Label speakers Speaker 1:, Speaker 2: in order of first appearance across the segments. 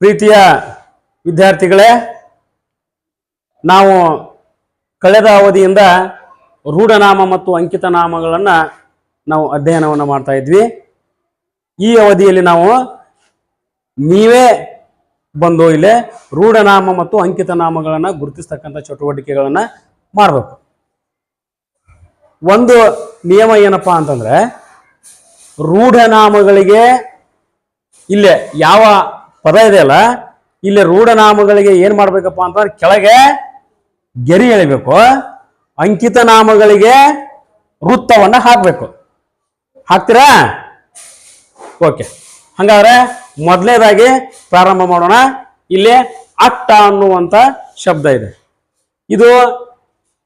Speaker 1: ಪ್ರೀತಿಯ ವಿದ್ಯಾರ್ಥಿಗಳೇ, ನಾವು ಕಳೆದ ಅವಧಿಯಿಂದ ರೂಢನಾಮ ಮತ್ತು ಅಂಕಿತ ನಾಮಗಳನ್ನು ನಾವು ಅಧ್ಯಯನವನ್ನು ಮಾಡ್ತಾ ಇದ್ವಿ. ಈ ಅವಧಿಯಲ್ಲಿ ನಾವು ನೀವೇ ಬಂದು ಇಲ್ಲೇ ರೂಢನಾಮ ಮತ್ತು ಅಂಕಿತ ನಾಮಗಳನ್ನು ಗುರುತಿಸ್ತಕ್ಕಂಥ ಚಟುವಟಿಕೆಗಳನ್ನು ಮಾಡಬೇಕು. ಒಂದು ನಿಯಮ ಏನಪ್ಪಾ ಅಂತಂದ್ರೆ, ರೂಢನಾಮಗಳಿಗೆ ಇಲ್ಲೇ ಯಾವ ಪದ ಇದೆಯಲ್ಲ ಇಲ್ಲಿ ರೂಢನಾಮಗಳಿಗೆ ಏನ್ ಮಾಡ್ಬೇಕಪ್ಪ ಅಂತಂದ್ರೆ ಕೆಳಗೆ ಗೆರಿ ಎಳಿಬೇಕು, ಅಂಕಿತ ನಾಮಗಳಿಗೆ ವೃತ್ತವನ್ನ ಹಾಕ್ಬೇಕು. ಹಾಕ್ತೀರಾ? ಓಕೆ. ಹಂಗಾದ್ರೆ ಮೊದಲನೇದಾಗಿ ಪ್ರಾರಂಭ ಮಾಡೋಣ. ಇಲ್ಲಿ ಅಟ್ಟ ಅನ್ನುವಂತ ಶಬ್ದ ಇದೆ. ಇದು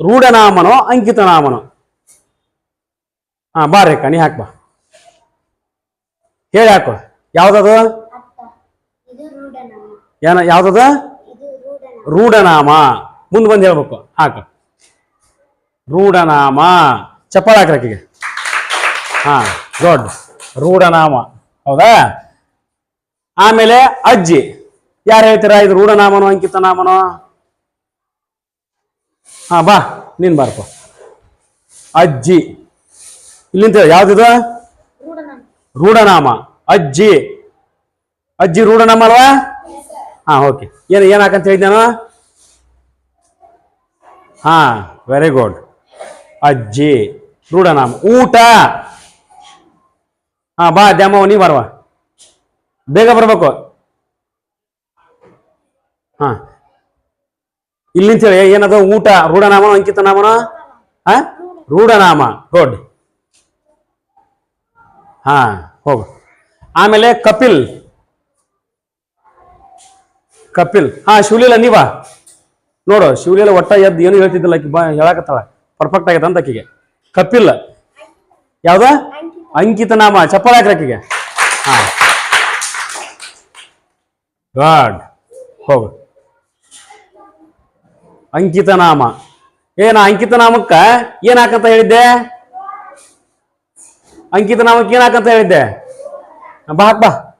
Speaker 1: ರೂಢನಾಮನೋ, ಅಂಕಿತ ನಾಮನೋ? ಹಾ ಬಾರೇಕ ನೀ ಹಾಕ್ ಬಾ ಹೇಳಿ ಹಾಕು. ಯಾವ್ದದು?
Speaker 2: ಇದು
Speaker 1: ಏನ ಯಾವ್ದದ?
Speaker 2: ರೂಢನಾಮ.
Speaker 1: ಮುಂದ್ ಬಂದು ಹೇಳ್ಬೇಕು. ಹಾಕ. ರೂಢನಾಮ. ಚಪ್ಪಾಳ ಹಾಕ್ರಕ್ಕಿಗೆ ಹಾ ದೊಡ್ಡ. ರೂಢನಾಮ. ಹೌದಾ? ಆಮೇಲೆ ಅಜ್ಜಿ. ಯಾರು ಹೇಳ್ತೀರಾ ಇದು ರೂಢನಾಮನೋ ಅಂಕಿತ ನಾಮನೋ ಹಾ ಬಾ. ನೀನ್ ಬಾರಪ್ಪ. ಅಜ್ಜಿ. ಇಲ್ಲಿಂದ ಯಾವ್ದಿದು?
Speaker 2: ರೂಢನಾಮ.
Speaker 1: ಅಜ್ಜಿ. ಅಜ್ಜಿ ರೂಢನಾಮ ಅಲ್ವಾ? ಹಾ ಓಕೆ ಏನು ಏನು ಹಾಕಂತ ಹೇಳಿದ್ ನಾನು ಹಾ ವೆರಿ ಗುಡ್ ಅಜ್ಜಿ, ರೂಢನಾಮ. ಊಟ! ಹಾ, ಬಾ, ದ್ಯಾಮವ್ವ, ನೀ ಬರವಾ ಬೇಗ ಬರ್ಬೇಕು. ಹಾ. ಇಲ್ಲಿಂದ ಹೇಳಿ ಏನದು? ಊಟ, ರೂಢನಾಮನ ಅಂಕಿತ ನಾಮನ ಹಾ? ರೂಢನಾಮ. ಗುಡ್ ಹಾ, ಹೋಗು. ಆಮೇಲೆ ಕಪಿಲ್. ಕಪಿಲ್. ಹಾ ಶಿವಲೀಲ ನೀವಾ? ನೋಡು ಶಿವಲೀಲ ಒಟ್ಟ ಎದ್ದು ಏನು ಹೇಳ್ತಿದ್ದಿಲ್ಲ ಆಕಿ ಬಾ ಹೇಳಕತ್ತಾಳ. ಪರ್ಫೆಕ್ಟ್ ಆಗೈತೆ ಅಂತ ಆಕಿಗೆ. ಕಪಿಲ್. ಯಾವ್ದ? ಅಂಕಿತ. ನಾಮ ಚಪ್ಪಲ್ ಹಾಕ್ರಿ ಆಕಿಗೆ. ಹಾ. ಗಾಡ್. ಹೋಗು. ಅಂಕಿತ ನಾಮ ಏನ ಅಂಕಿತ ನಾಮಕ್ಕ ಏನ್ ಹಾಕಂತ ಹೇಳಿದ್ದೆ? ಅಂಕಿತ ನಾಮಕ್ಕೆ ಏನ್ ಹಾಕಂತ ಹೇಳಿದ್ದೆ? ಬಾ ಹಾಕ್ ಬಾ.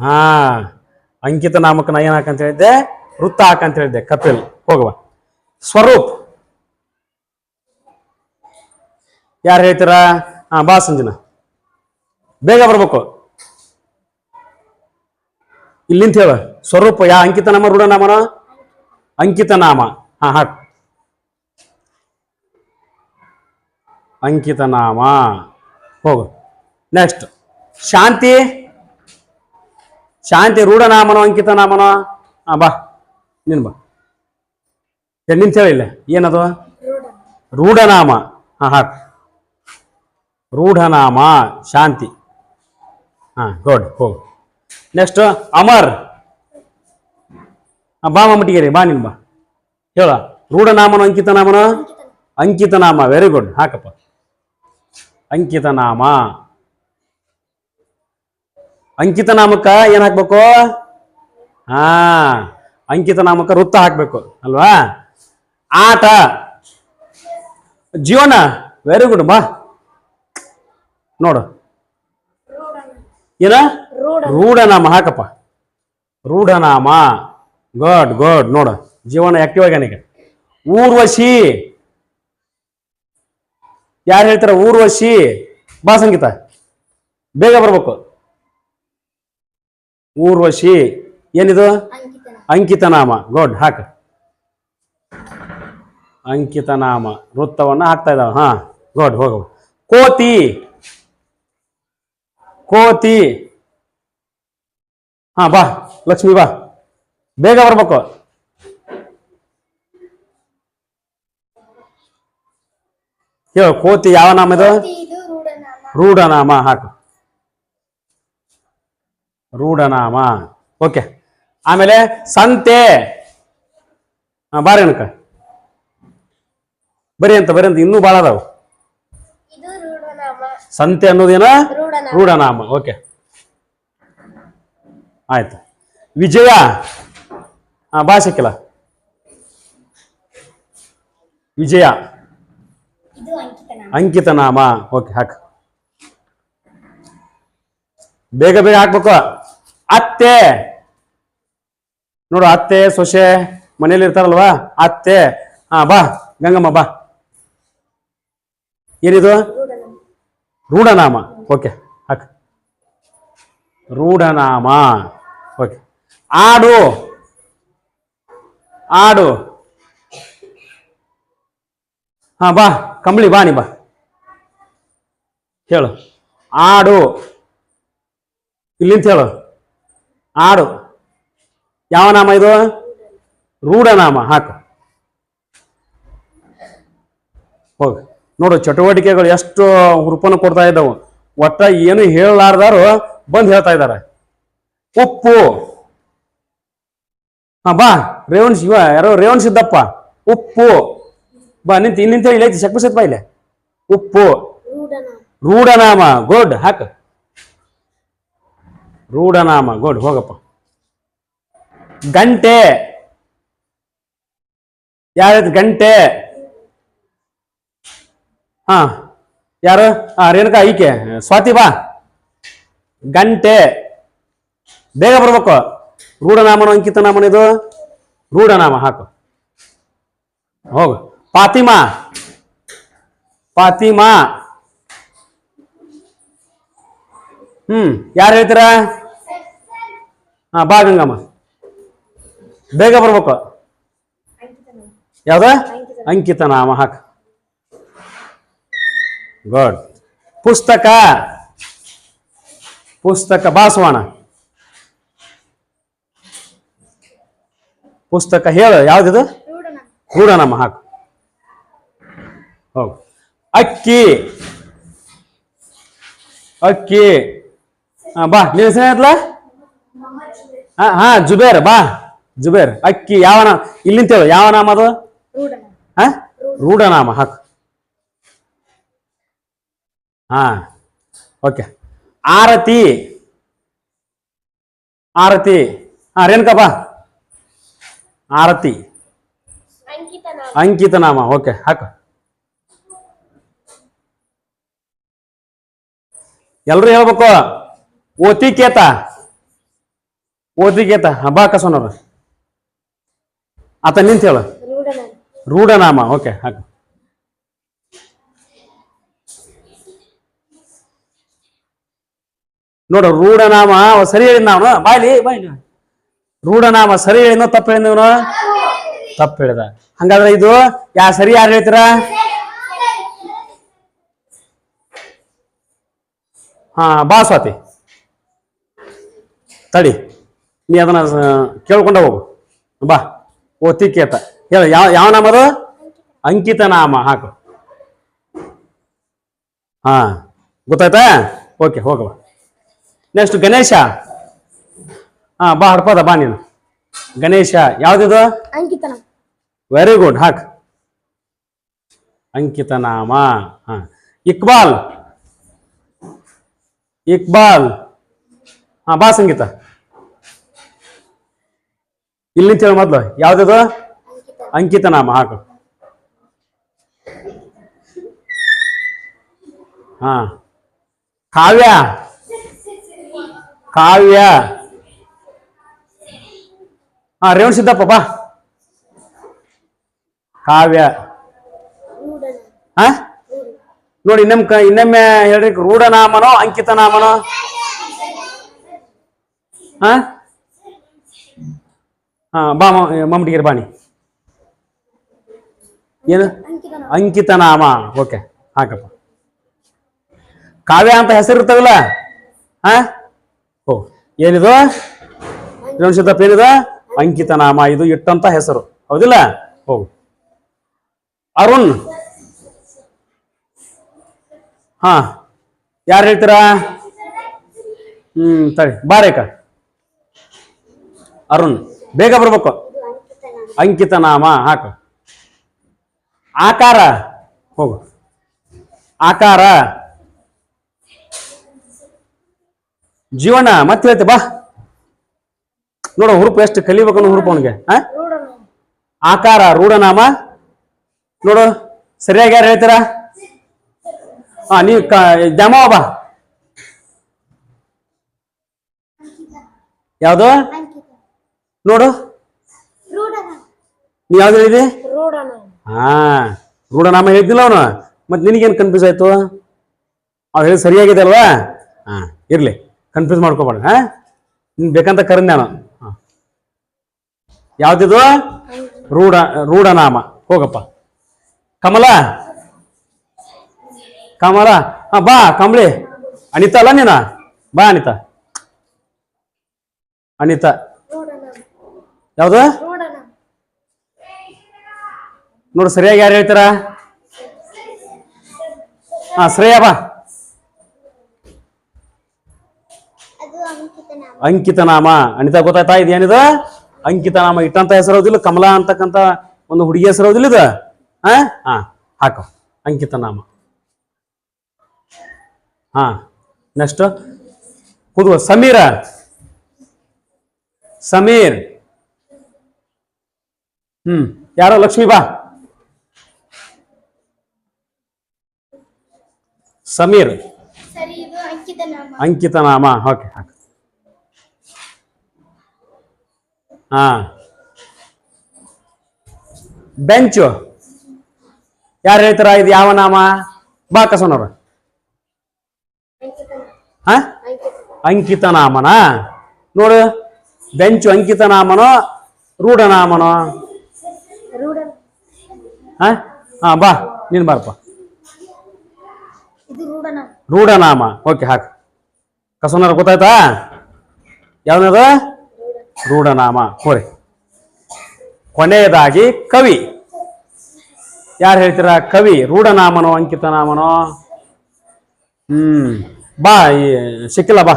Speaker 1: ಹಾ, ಅಂಕಿತ ನಾಮಕ ಏನ್ ಹಾಕಂತ ಹೇಳಿದ್ದೆ, ವೃತ್ತ ಹಾಕಂತ ಹೇಳಿದ್ದೆ, ಕಪಿಲ್, ಹೋಗುವ. ಸ್ವರೂಪ್. ಯಾರು ಹೇಳ್ತೀರಾ? ಹಾ ಬಾ ಸಂಜನಾ ಬೇಗ ಬರ್ಬೇಕು. ಇಲ್ಲಿಂತ ಹೇಳ. ಸ್ವರೂಪ, ಯಾ, ಅಂಕಿತ ನಾಮ ರೂಢನಾಮನ ಅಂಕಿತ ನಾಮ. ಹಾ, ಹಾಕ್. ಅಂಕಿತ ನಾಮ. ಹೋಗು. ನೆಕ್ಸ್ಟ್ ಶಾಂತಿ. ಶಾಂತಿ ರೂಢನಾಮನೋ ಅಂಕಿತ ನಾಮನೋ ಹಾ ಬಾ, ನಿನ್ ಬಾ. ನಿಂತ ಹೇಳಿಲ್ಲ ಏನದು? ರೂಢನಾಮ. ಹಾ ಹಾಕ್ ರೂಢನಾಮ, ಶಾಂತಿ. ಹಾ ಗುಡ್ ಹೋಗು. ನೆಕ್ಸ್ಟ್ ಅಮರ್. ಬಾ ರೀ ಬಾ, ನಿನ್ ಬಾ. ಹೇಳ. ರೂಢನಾಮನೋ ಅಂಕಿತ ನಾಮನೋ ಅಂಕಿತ ನಾಮ ವೆರಿ ಗುಡ್ ಹಾಕಪ್ಪ. ಅಂಕಿತ ನಾಮ ಅಂಕಿತ ನಾಮಕ ಏನ್ ಹಾಕ್ಬೇಕು? ಹಾ ಅಂಕಿತ ನಾಮಕ ವೃತ್ತ ಹಾಕ್ಬೇಕು, ಅಲ್ವಾ? ಆಟ. ಜೀವನ ವೆರಿ ಗುಡ್ ಬಾ. ನೋಡು. ಏನ? ರೂಢನಾಮ ಹಾಕಪ್ಪ. ರೂಢನಾಮ. ಗುಡ್ ಗುಡ್ ನೋಡು. ಜೀವನ ಆಕ್ಟಿವ್ ಆಗ್ಯಾನೀಗ ಊರ್ವಶಿ. ಯಾರು ಹೇಳ್ತಾರ? ಊರ್ವಶಿ. ಬಾ ಸಂಗೀತ. ಬೇಗ ಬರ್ಬೇಕು. ಊರ್ವಶಿ ಏನಿದು?
Speaker 2: ಅಂಕಿತನಾಮ.
Speaker 1: ಅಂಕಿತ ನಾಮ ಗುಡ್ ಹಾಕ. ಅಂಕಿತನಾಮ. ವೃತ್ತವನ್ನ ಹಾಕ್ತಾ ಇದ್ದಾವೆ. ಹಾ ಗುಡ್ ಹೋಗ. ಕೋತಿ. ಕೋತಿ. ಹಾ ಬಾ ಲಕ್ಷ್ಮಿ ಬಾ. ಬೇಗ ಬರ್ಬೇಕು. ಹೇಳು ಕೋತಿ ಯಾವ ನಾಮ ಇದು?
Speaker 2: ರೂಢನಾಮ
Speaker 1: ಹಾಕು. ರೂಢನಾಮ. ಓಕೆ. ಆಮೇಲೆ ಸಂತೆ. ಹಾ ಬಾರಿ ಅಣಕ ಬರಿ ಅಂತ ಬರೀ ಅಂತ ಇನ್ನೂ ಭಾಳ ಅದಾವು. ಸಂತೆ ಅನ್ನೋದೇನ?
Speaker 2: ರೂಢನಾಮ.
Speaker 1: ಓಕೆ. ಆಯ್ತು. ವಿಜಯ. ಹಾ ಬಾ ವಿಜಯ. ಅಂಕಿತ ನಾಮ ಓಕೆ ಹಾಕ. ಬೇಗ ಬೇಗ ಹಾಕ್ಬೇಕು. ಅತ್ತೆ. ನೋಡು ಅತ್ತೆ, ಸೊಸೆ ಮನೇಲಿ ಇರ್ತಾರಲ್ವಾ? ಅತ್ತೆ. ಹಾ, ಬಾ. ಗಂಗಮ್ಮ, ಬಾ. ಏನಿದು? ರೂಢನಾಮ. ಓಕೆ, ಹಾಕ. ರೂಢನಾಮ. ಓಕೆ. ಆಡು. ಆಡು. ಹಾ, ಬಾ. ಕಂಬಳಿ, ಬಾ ನೀ, ಬಾ. ಹೇಳು. ಆಡು. ಇಲ್ಲಿಂತ ಹೇಳು. ಆಡು ಯಾವ ನಾಮ ಇದು? ರೂಢನಾಮ ಹಾಕು. ಹೋಗಿ. ನೋಡು ಚಟುವಟಿಕೆಗಳು ಎಷ್ಟು ಹುರುಪನ್ನು ಕೊಡ್ತಾ ಇದ್ದವು. ಒಟ್ಟ ಏನು ಹೇಳಲಾರ್ದಾರು ಬಂದು ಹೇಳ್ತಾ ಇದ್ದಾರೆ. ಉಪ್ಪು. ಹಾ ಬಾ. ರೇವಣ್ ಶಿವ ಯಾರೋ ರೇವಣ್ ಸಿದ್ದಪ್ಪ. ಉಪ್ಪು. ಬಾ ನಿಂತ ನಿಂತ ಇಲ್ಲೈತಿ ಶಕ್ಬಸತ್ ಬಾ ಇಲ್ಲೇ. ಉಪ್ಪು.
Speaker 2: ರೂಢನಾಮ
Speaker 1: ಗುಡ್ ಹಾಕ. ರೂಢನಾಮ. ಗುಡ್, ಹೋಗಪ್ಪ. ಗಂಟೆ. ಯಾರೈತಿ ಗಂಟೆ? ಹಾ, ಯಾರು? ಹಾ ರೇಣುಕಾ, ಈಕೆ. ಸ್ವಾತಿ, ಬಾ. ಗಂಟೆ. ಬೇಗ ಬರ್ಬೇಕು. ರೂಢನಾಮನ ಅಂಕಿತ ನಾಮನ ಇದು? ರೂಢನಾಮ ಹಾಕು. ಹೋಗು. ಪಾತಿಮಾ. ಪಾತಿಮಾ. ಹ್ಮ್, ಯಾರು ಹೇಳ್ತೀರಾ? ಹಾ, ಬಾ ಗಂಗಮ್ಮ. ಬೇಗ ಬರ್ಬೇಕು. ಯಾವ್ದ? ಅಂಕಿತ ನಾಮ ಹಾಕ ಗುಡ್ ಪುಸ್ತಕ ಪುಸ್ತಕ ಬಾಸವಾಣ ಪುಸ್ತಕ ಹೇಳು, ಯಾವ್ದಿದು?
Speaker 2: ರೂಢನಾಮ
Speaker 1: ಹಾಕು ಹೋಗು ಅಕ್ಕಿ. ಅಕ್ಕಿ. ಬಾ. ನಿನ್ನ ಹೆಸರು ಹಾ ಹಾ, ಜುಬೇರ್, ಬಾ. ಜುಬೇರ್, ಅಕ್ಕಿ ಯಾವ ನಾಮ ಇಲ್ಲಿಂದ ಹೇಳು ಯಾವ ನಾಮ ಅದು? ಹಾ? ರೂಢನಾಮ, ಹಾಕು. ಹಾ, ಓಕೆ. ಆರತಿ. ಆರತಿ. ಹಾ, ರೇಣುಕಾ, ಬಾ. ಆರತಿ.
Speaker 2: ಅಂಕಿತ ನಾಮ,
Speaker 1: ಓಕೆ, ಹಾಕು. ಎಲ್ರು ಹೇಳ್ಬೇಕು? ಓತಿಕೇತ. ಓತಿಕೇತ ಹಬ್ಬ ಕಸೋನವ್ರ ಆತ ನಿಂತ ಹೇಳು.
Speaker 2: ರೂಢನಾಮ,
Speaker 1: ಓಕೆ, ಹಾಕು. ನೋಡ, ರೂಢನಾಮ ಸರಿ ಹೇಳಿ ನಾವು ಬಾಯ್ಲಿ ಬಾಯ್ಲಿ ರೂಢನಾಮ, ಸರಿ ಹೇಳಿನ ತಪ್ಪು ಹೇಳಿದ್ನೋ ಇವನು? ತಪ್ಪು ಹೇಳಿದ. ಹಂಗಾದ್ರೆ ಇದು ಯಾ ಸರಿ, ಯಾರು ಹೇಳ್ತೀರಾ? ಹಾ ಬಾ ಸ್ವಾತಿ ತಡಿ. ನೀ ಅದನ್ನ ಕೇಳ್ಕೊಂಡ ಹೋಗು. ಬಾ ಓತಿಕೇತ ಹೇಳ ಯಾವ ಯಾವ ನಾಮ ಅದು? ಅಂಕಿತ ನಾಮ ಹಾಕು. ಹಾ ಗೊತ್ತಾಯ್ತಾ? ಓಕೆ ಹೋಗವ. ನೆಕ್ಸ್ಟ್ ಗಣೇಶ. ಹಾ ಬಾ ಹಡ್ಪದ ಬಾ ನೀನು. ಗಣೇಶ ಯಾವ್ದಿದು?
Speaker 2: ಅಂಕಿತ
Speaker 1: ವೆರಿ ಗುಡ್ ಹಾಕ್. ಅಂಕಿತ ನಾಮ ಹಾ. ಇಕ್ಬಾಲ್. ಇಕ್ಬಾಲ್. ಹಾ ಬಾ ಸಂಗೀತ. ಇಲ್ಲಿ ಹೇಳಿ ಮೊದ್ಲು. ಯಾವ್ದದು?
Speaker 2: ಅಂಕಿತ.
Speaker 1: ಅಂಕಿತ ನಾಮ ಹಾಕು ಹಾ. ಕಾವ್ಯ. ಕಾವ್ಯ. ಹಾ ರೇವಣ್ ಸಿದ್ದಪ್ಪ ಬಾ. ಕಾವ್ಯ. ಹಾ? ನೋಡಿ ಇನ್ನೊಮ್ಮೆ ಕ- ಇನ್ನೊಮ್ಮೆ ಹೇಳ್ರಿ. ರೂಢನಾಮನೋ ಅಂಕಿತ ನಾಮನೋ ಹಾ? ಹಾ, ಬಾ ಮಮ್ಮಟಿಗಿರಿ ಬಾಣಿ ಏನು?
Speaker 2: ಅಂಕಿತ ನಾಮ
Speaker 1: ಓಕೆ, ಹಾಕಪ್ಪ. ಕಾವ್ಯ ಅಂತ ಹೆಸರು ಇರ್ತವಲ್ಲ ಹಾ? ಓ, ಏನಿದು? ಶತಪ್ಪ ಏನಿದ ಅಂಕಿತನಾಮ ಅಂಕಿತ ನಾಮ ಇದು ಇಟ್ಟಂತ ಹೆಸರು. ಹೌದಿಲ್ಲ? ಹೋಗು ಅರುಣ್. ಹಾ, ಯಾರು ಹೇಳ್ತೀರಾ? ಹ್ಮ್, ಸರಿ, ಬಾರೇಕ. ಅರುಣ್. ಬೇಗ ಬರ್ಬೇಕು.
Speaker 2: ಅಂಕಿತ ನಾಮ
Speaker 1: ಹಾಕು. ಆಕಾರ ಹೋಗು. ಆಕಾರ. ಜೀವನ, ಮತ್ತೆ ಹೇಳ್ತೆ, ಬಾ. ನೋಡು, ಹುರುಪು ಎಷ್ಟು ಕಲಿಬೇಕು ಅನ್ನೋ ಹುರುಪು ಅವನಿಗೆ ಆಕಾರ, ರೂಢನಾಮ. ನೋಡು, ಸರಿಯಾಗಿ ಯಾರು ಹೇಳ್ತೀರಾ? ಹಾ ನೀವು ದ್ಯಾಮವ್ವ ಬಾ. ಯಾವುದು? ನೋಡು. ನೀ ಯಾವ್ದು ಹೇಳಿದೆ? ಹಾ. ರೂಢನಾಮ ಹೇಳಿದ್ದಿಲ್ಲ ಅವನು. ಮತ್ತೆ ನಿನಗೇನು ಕನ್ಫ್ಯೂಸ್ ಆಯ್ತು? ಅವ್ರು ಹೇಳಿ ಸರಿಯಾಗಿದೆ ಅಲ್ವಾ? ಹಾ ಇರ್ಲಿ. ಕನ್ಫ್ಯೂಸ್ ಮಾಡ್ಕೋಬೇಡ ಹಾ? ನಿನ್ ಬೇಕಂತ ಕರೆದ ನಾನು. ಹಾ. ಯಾವ್ದಿದು? ರೂಢ ರೂಢನಾಮ. ಹೋಗಪ್ಪ. ಕಮಲ? ಕಮಲ? ಹಾ ಬಾ ಕಂಬಳಿ. ಅನಿತಾ ಅಲ್ಲ ನೀನ? ಬಾ ಅನಿತಾ. ಅನಿತಾ. ಯಾವ್ದು?
Speaker 2: ನೋಡ್ರಿ
Speaker 1: ನೋಡು ಸರಿಯಾಗಿ ಯಾರು ಹೇಳ್ತಾರ? ಹಾ ಶ್ರೇಯ ಬಾ.
Speaker 2: ಅದು ಅಂಕಿತ ನಾಮ.
Speaker 1: ಅಂಕಿತ ಅನಿತಾ ಗೊತ್ತಾಯ್ತಾ ಇದು ಏನಿದು ಅಂಕಿತ ನಾಮ. ಇಟ್ಟಂತ ಹೆಸರು ಹೌದಿಲ್ಲ ಕಮಲಾ ಅಂತಕ್ಕಂತ ಒಂದು ಹುಡುಗಿ ಹೆಸರು ಹೌದಿಲ್ಲ ಇದು? ಹಾ? ಹಾ ಹಾಕು. ಅಂಕಿತ ನಾಮ. ಹಾ ನೆಕ್ಸ್ಟ್ ಕುದುವ ಸಮೀರ. ಸಮೀರ್. ಹ್ಮ್. ಯಾರೋ ಲಕ್ಷ್ಮಿ ಬಾ. ಸಮೀರ್.
Speaker 2: ಅಂಕಿತ ನಾಮ.
Speaker 1: ಓಕೆ ಹಾ. ಬೆಂಚು. ಯಾರು ಹೇಳ್ತಾರ? ಇದು ಯಾವ ನಾಮ? ಬಾ ಕಸನವ್ರ ಹಾ?
Speaker 2: ಅಂಕಿತ
Speaker 1: ನಾಮನಾ? ನೋಡು. ಬೆಂಚು ಅಂಕಿತ ನಾಮನೋ ರೂಢನಾಮನೋ
Speaker 2: ರೂಢ
Speaker 1: ಹಾ? ಹಾಂ ಬಾ. ನೀನು ಬಾರಪ್ಪ.
Speaker 2: ರೂಢನಾಮ.
Speaker 1: ಓಕೆ ಹಾಕು. ಕಸನಾರ ಗೊತ್ತಾಯ್ತಾ? ಯಾವ್ದು ರೂಢನಾಮ. ಹೋರಿ. ಕೊನೆಯದಾಗಿ ಕವಿ. ಯಾರು ಹೇಳ್ತೀರಾ? ಕವಿ. ರೂಢನಾಮನೋ ಅಂಕಿತ ನಾಮನೋ ಹ್ಮ್. ಬಾ ಈ ಸಿಕ್ಕಿಲ್ಲ ಬಾ.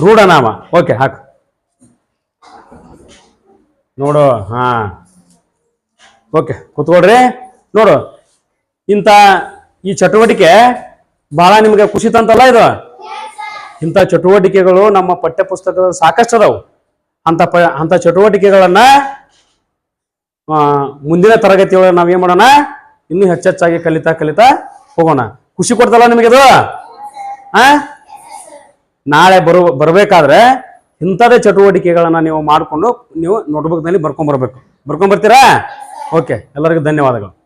Speaker 2: ರೂಢನಾಮ.
Speaker 1: ಓಕೆ ಹಾಕು. ನೋಡು, ಹಾ. ಓಕೆ, ಕೂತ್ಕೊಳ್ರಿ. ನೋಡು, ಇಂಥ ಈ ಚಟುವಟಿಕೆ ಬಹಳ ನಿಮಗೆ ಖುಷಿ ತಂತಲ್ಲ ಇದು? ಇಂಥ ಚಟುವಟಿಕೆಗಳು ನಮ್ಮ ಪಠ್ಯ ಪುಸ್ತಕದ ಸಾಕಷ್ಟು ಅದಾವು. ಅಂತ ಪ, ಅಂಥ ಚಟುವಟಿಕೆಗಳನ್ನ ಮುಂದಿನ ತರಗತಿಯೊಳಗೆ ನಾವು ಏನ್ ಮಾಡೋಣ? ಇನ್ನೂ ಹೆಚ್ಚೆಚ್ಚಾಗಿ ಕಲಿತಾ ಕಲಿತಾ ಹೋಗೋಣ. ಖುಷಿ ಕೊಡ್ತಲ್ಲ ನಿಮಗಿದು ಹಾ ನಾಳೆ ಬರು, ಬರಬೇಕಾದ್ರೆ ಇಂಥದೇ ಚಟುವಟಿಕೆಗಳನ್ನು ನೀವು ಮಾಡಿಕೊಂಡು ನೀವು ನೋಟ್ಬುಕ್ನಲ್ಲಿ ಬರ್ಕೊಂಬರ್ಬೇಕು. ಬರ್ಕೊಂಬರ್ತೀರಾ? ಓಕೆ ಎಲ್ಲರಿಗೂ ಧನ್ಯವಾದಗಳು.